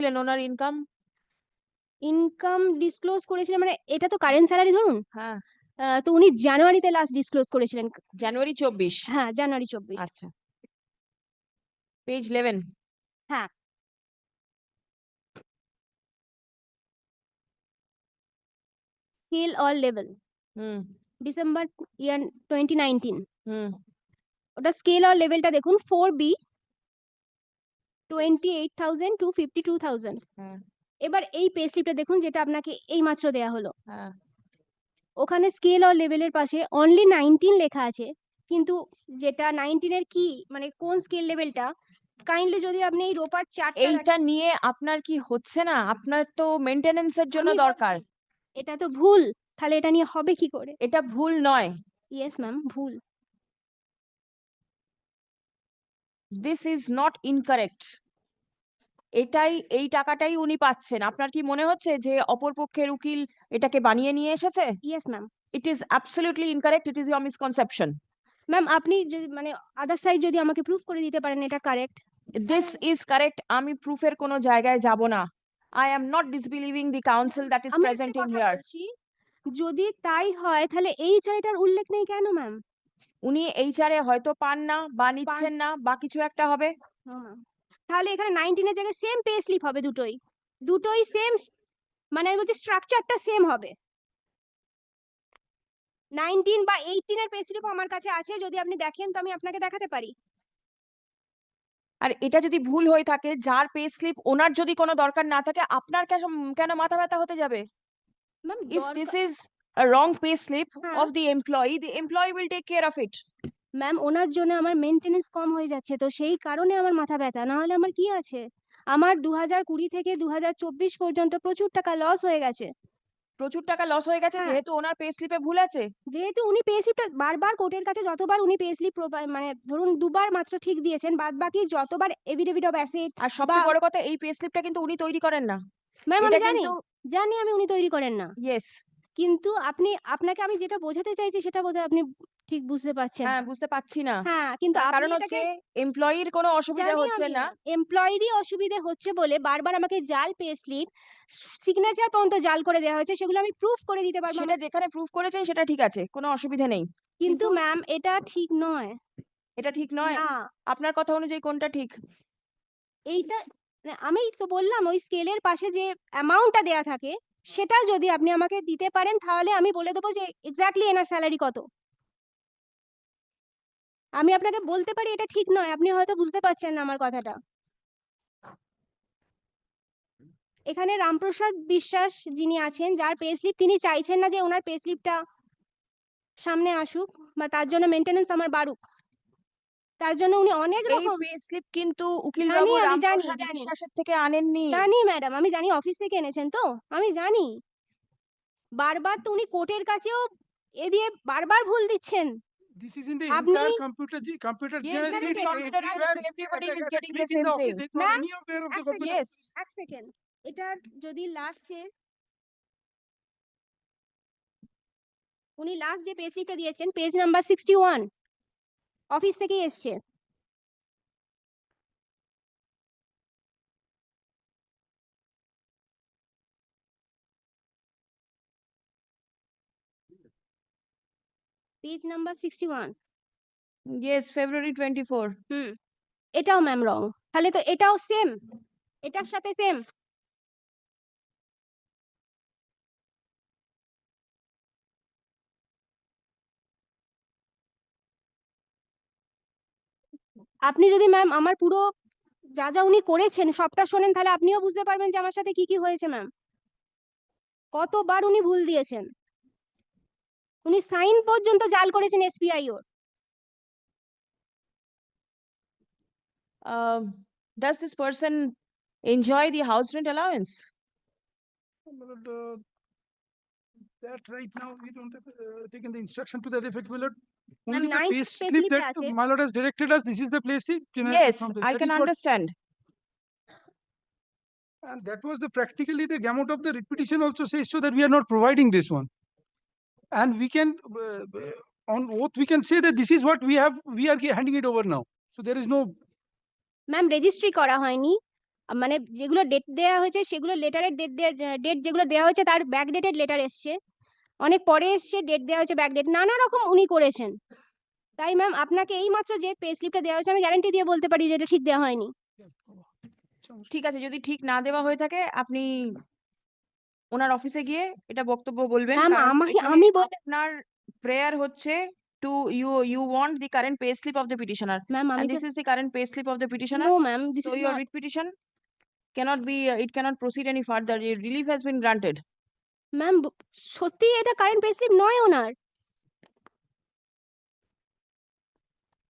দিলেন ওনার income income disclose করেছিলেন মানে এটা তো কারেন্ট স্যালারি ধরুন। হ্যাঁ। আহ, তো উনি জানুয়ারিতে লাস্ট ডিসক্লোজ করেছিলেন। জানুয়ারি চব্বিশ? হ্যাঁ জানুয়ারি চব্বিশ। আচ্ছা। পেজ ইলেভেন হ্যাঁ। Scale all level hmm. December year twenty nineteen hmm. ওটা স্কেল অল লেভেলটা দেখুন four B twenty eight thousand two fifty two thousand এবার এই পে স্লিপটা দেখুন যেটা আপনাকে এই মাত্র দেয়া হলো। হ্যাঁ। ওখানে স্কেল অর লেভেলের পাশে অনলি নাইনটিন লেখা আছে কিন্তু যেটা নাইনটিনের কি মানে কোন স্কেল লেভেলটা কাইন্ডলি যদি আপনি এই রোপার চার্টটা এইটা নিয়ে আপনার কি হচ্ছে না? আপনার তো মেনটেনেন্সের জন্য দরকার। এটা তো ভুল তাহলে এটা নিয়ে হবে কি করে? এটা ভুল নয়। ইয়েস ম্যাম ভুল। দিস ইজ নট ইনকারেক্ট এটাই এই টাকাটাই উনি পাচ্ছেন। আপনার কি মনে হচ্ছে যে অপর পক্ষের উকিল এটাকে বানিয়ে নিয়ে এসেছে? Yes ma'am it is absolutely incorrect it is your misconception ma'am আপনি যদি মানে আদার সাইড যদি আমাকে প্রুফ করে দিতে পারেন এটা কারেক্ট দিস ইজ কারেক্ট আমি প্রুফের কোনো জায়গায় যাব না। I am not disbelieving the council that is present in here যদি তাই হয় তাহলে এই চারিটার উল্লেখ নেই কেন ম্যাম উনি এইচআরে হয়তো পান না বা নিচ্ছেন না বা কিছু একটা হবে। তাহলে এখানে নাইনটিনের জায়গায় সেম পে স্লিপ হবে দুটোই। দুটোই সেম মানে আমি বলছি স্ট্রাকচারটা সেম হবে। নাইনটিন বা এইটিনের পে স্লিপ আমার কাছে আছে যদি আপনি দেখেন তো আমি আপনাকে দেখাতে পারি। আর এটা যদি ভুল হয়ে থাকে যার পে স্লিপ ওনার যদি কোনো দরকার না থাকে আপনার কেন মাথা ব্যথা হতে যাবে? Ma'am if this is a wrong pay slip হ্যাঁ। of the employee the employee will take care of it. Ma'am ওনার জন্য আমার মেনটেনেন্স কম হয়ে যাচ্ছে তো সেই কারণে আমার মাথা ব্যথা না হলে আমার কি আছে? আমার দু হাজার কুড়ি থেকে দু হাজার চব্বিশ পর্যন্ত প্রচুর টাকা লস হয়ে গেছে। প্রচুর টাকা লস হয়ে গেছে হ্যাঁ। যেহেতু ওনার পে স্লিপে ভুল আছে? যেহেতু উনি পে স্লিপটা বারবার কোর্টের কাছে যতবার উনি পে স্লিপ মানে ধরুন দুবার মাত্র ঠিক দিয়েছেন বাদ বাকি যতবার এভিডেভিট অফ অ্যাসেট আর সবচেয়ে বা- বড় কথা এই পে স্লিপটা কিন্তু উনি তৈরি করেন না। ম্যাম আমি এটা জানি কিন্তু জানি আমি উনি তৈরি করেন না। ইয়েস কিন্তু আপনি আপনাকে আমি যেটা বোঝাতে চাইছি সেটা বোধহয় আপনি ঠিক বুঝতে পারছেন। হ্যাঁ বুঝতে পাচ্ছি না। হ্যাঁ কিন্তু কারণ হচ্ছে এমপ্লয়ির কোনো অসুবিধা হচ্ছে না। এমপ্লয়েরই অসুবিধে হচ্ছে বলে বারবার আমাকে জাল পে স্লিপ সিগনেচার পর্যন্ত জাল করে দেওয়া হয়েছে সেগুলো আমি প্রুফ করে দিতে পারব সেটা যেখানে প্রুফ করেছেন সেটা ঠিক আছে কোনো অসুবিধা নেই। কিন্তু ম্যাম এটা ঠিক নয়। এটা ঠিক নয়? আপনার কথা অনুযায়ী কোনটা ঠিক? এইটা আমি তো বললাম ওই স্কেলের পাশে যে অ্যামাউন্টটা দেয়া থাকে সেটা যদি আপনি আমাকে দিতে পারেন, তাহলে আমি বলে দেবো যে এক্স্যাক্টলি এনার স্যালারি কত। আমি আপনাকে বলতে পারি এটা ঠিক নয়, আপনি হয়তো বুঝতে পারছেন না আমার কথাটা। এখানে রামপ্রসাদ বিশ্বাস যিনি আছেন, যার পে স্লিপ তিনি চাইছেন না যে ওনার পে স্লিপটা সামনে আসুক, বা তার জন্য মেনটেনেন্স আমার বাড়ুক। তার জন্য উনি অনেক এই রকম পে স্লিপ কিন্তু উকিল বাবু আমি জানি, জানি। বিশ্বাসের থেকে আনেননি। জানি ম্যাডাম আমি জানি অফিস থেকে এনেছেন তো আমি জানি। বারবার তো উনি কোর্টের কাছেও এ দিয়ে বারবার ভুল দিচ্ছেন। This is in the entire computer, computer. Yes, that is everybody is getting the same thing. Ma'am, এক সেকেন্ড এটার যদি লাস্টে উনি লাস্ট যে স্লিপটা দিয়েছেন page number sixty one office থেকেই এসছে। Page number sixty one yes February twenty four hmm এটাও ম্যাম রং তাহলে তো এটাও সেম এটার সাথে সেম আপনি যদি ম্যাম আমার পুরো যা যা উনি করেছেন সবটা শোনেন তাহলে আপনিও বুঝতে পারবেন যে আমার সাথে কি কি হয়েছে ম্যাম কতবার উনি ভুল দিয়েছেন উনি সাইন পর্যন্ত জাল করেছেন এসবিআই ওর Um, does this person enjoy the house rent allowance? Uh, That right now, we don't have uh, taken the instruction to that effect, my lord. Only the pay pay slip that আছে। my lord has directed us, this is the place. slip generated Yes, from this. I That can is what- understand. And that was the practically the gamut of the repetition also says so that we are not providing this one. And we can, uh, uh, on oath, we can say that this is what we have, we are ge- handing it over now. So there is no, ma'am registry করা হয়নি মানে যেগুলো date দেওয়া হয়েছে সেগুলো লেটারের date date যেগুলো দেওয়া হয়েছে তার ব্যাক ডেটেড লেটার এসছে অনেক পরে এসছে ডেট দেওয়া হয়েছে ব্যাক ডেট নানা রকম উনি করেছেন। তাই ম্যাম আপনাকে এই মাত্র যে পে স্লিপটা দেওয়া হয়েছে আমি গ্যারান্টি দিয়ে বলতে পারি যে এটা ঠিক দেওয়া হয়নি। ঠিক আছে যদি ঠিক না দেওয়া হয়ে থাকে আপনি ওনার অফিসে গিয়ে এটা বক্তব্য বলবেন। এখানে আমি বলে আপনার প্রেয়ার হচ্ছে to you you want the current pay slip of the petitioner ma'am আমি and this is the current pay slip of the petitioner no ma'am this so is your writ petition cannot be uh, it cannot proceed any further. A relief has been granted ma'am সত্যিই এটা current পেস্লিপ নয় ওনার।